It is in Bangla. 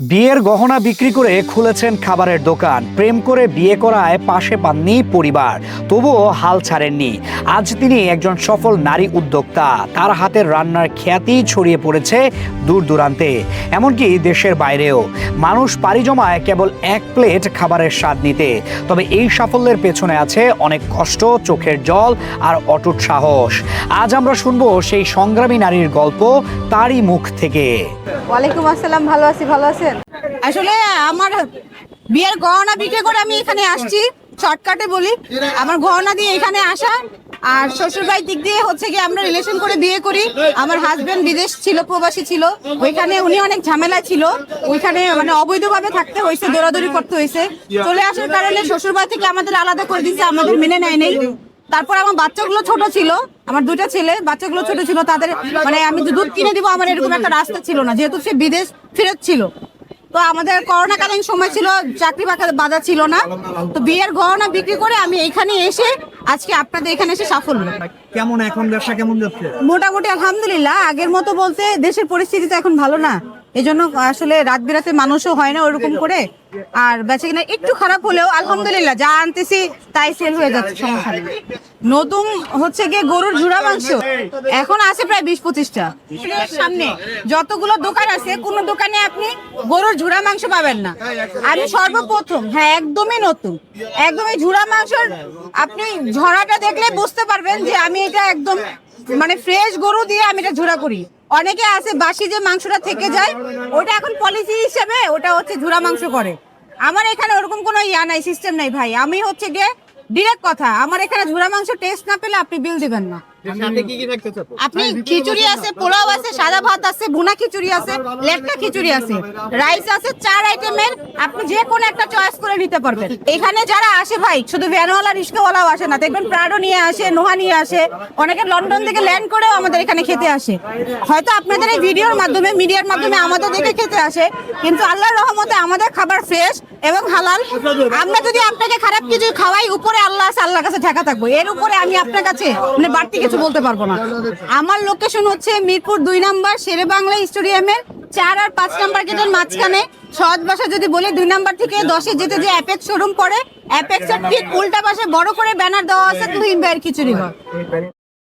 বিয়ের গহনা বিক্রি করে খুলেছেন খাবারের দোকান। প্রেম করে বিয়ে করায় পাশে পাননি পরিবার। তবুও হাল ছাড়েননি। আজ তিনি একজন সফল নারী উদ্যোক্তা। তার হাতের রান্নার খ্যাতি ছড়িয়ে পড়েছে দূর দূরান্তে। এমনকি দেশের বাইরেও। মানুষ পাড়ি জমায় কেবল এক প্লেট খাবারের স্বাদ নিতে। তবে এই সাফল্যের পেছনে আছে অনেক কষ্ট, চোখের জল আর অটুট সাহস। আজ আমরা শুনব সেই সংগ্রামী নারীর গল্প তারই মুখ থেকে। ওয়ালাইকুম আসসালাম, ভালো আছি, ভালো আছেন? আসলে আমার বিয়ের গহনা বিক্রি করে আমি এখানে আসছি, শর্টকাটে বলি। আমার গহনা দিয়ে এখানে আসা, আর শ্বশুর বাড়ির দিক দিয়ে হচ্ছে কি আমরা রিলেশন করে বিয়ে করি। আমার হাজবেন্ড বিদেশ ছিল, প্রবাসী ছিল। ওইখানে উনি অনেক ঝামেলা ছিল। ওইখানে মানে অবৈধভাবে থাকতে হয়েছে, দৌড়াদৌড়ি করতে হয়েছে। চলে আসার কারণে শ্বশুর বাড়ি থেকে আমাদের আলাদা করে দিয়েছে, আমাদের মেনে নেয় নেই। তারপর আমার বাচ্চাগুলো ছোট ছিল আমার দুইটা ছেলে বাচ্চাগুলো ছোট ছিল তাদের মানে আমি দুধ কিনে দিব আমার এরকম একটা রাস্তা ছিল না যেহেতু সে বিদেশ ফেরত ছিল। তো আমাদের করোনাকালীন সময় ছিল চাকরি বাকরি বাধা ছিল না। তো বিয়ের গহনা বিক্রি করে আমি এখানে এসে আজকে আপনাদের এখানে এসে সাফল্য। কেমন এখন ব্যবসা কেমন যাচ্ছে? মোটামুটি আলহামদুলিল্লাহ আগের মতো বলতে দেশের পরিস্থিতি তো এখন ভালো না। এই জন্য আসলে রাত বিরাতে মানুষও হয় না ওরকম করে। আর বেঁচে কিনা একটু খারাপ হলেও আলহামদুলিল্লাহ যা আনতেছি তাই সেল হয়ে যাচ্ছে সমস্যা নেই। নতুন হচ্ছে গিয়ে গরুর ঝুড়া মাংস। এখন আছে প্রায় বিশ পঁচিশটা। সামনে যতগুলো দোকান আছে কোন দোকানে আপনি গরুর ঝুড়া মাংস পাবেন না। আমি সর্বপ্রথম হ্যাঁ একদমই নতুন। একদমই ঝুড়া মাংসর আপনি ঝরাটা দেখলে বুঝতে পারবেন যে আমি এটা একদম মানে ফ্রেশ গরু দিয়ে আমি এটা ঝুড়া করি। অনেকে আছে বাসি যে মাংসটা থেকে যায়, ওটা এখন পলিসি হিসেবে ওটা হচ্ছে ঝুড়া মাংস করে। আমার এখানে ওরকম কোনো ইয়া নাই সিস্টেম নাই ভাই। আমি হচ্ছে গিয়ে ডিরেক্ট কথা, আমার এখানে ঝুড়া মাংস টেস্ট না পেলে আপনি বিল দিবেন না। আপনি খিচুড়ি আছে পোলাও আছে সাদা ভাত আছে বুনা খিচুড়ি আছে লেটকা খিচুড়ি আছে রাইস আছে চার আইটেমের আপনি যে কোনো একটা চয়েস করে নিতে পারবেন। এখানে যারা আসে ভাই শুধু ভ্যানওয়ালা রিক্সাওয়ালাও আসে না দেখবেন প্রাডো নিয়ে আসে নোহা নিয়ে আসে অনেকে লন্ডন থেকে ল্যান্ড করেও আমাদের এখানে খেতে আসে। হয়তো আপনাদের এই ভিডিওর মাধ্যমে মিডিয়ার মাধ্যমে আমাদের দেখে খেতে আসে কিন্তু আল্লাহর রহমতে আমাদের খাবার ফ্রেশ এবং হালাল। আমরা যদি আপনাকে খারাপ কিছু খাওয়াই উপরে আল্লাহ আছে আল্লাহর কাছে ঠেকা থাকব। এর উপরে আমি আপনার কাছে মানে বাড়তি কিছু বলতে পারব না। আমার লোকেশন হচ্ছে মিরপুর দুই নাম্বার শেরে বাংলা স্টেডিয়ামের চার আর পাঁচ নাম্বার গেটের মাঝখানে। সহজ ভাষা যদি বলি দুই নাম্বার থেকে দশে যেতে যে অ্যাপেক্স শোরুম পড়ে অ্যাপেক্স এর ঠিক উল্টা পাশে বড় করে ব্যানার দেওয়া আছে তুহিন ভাইয়ের খিচুড়ি ঘর।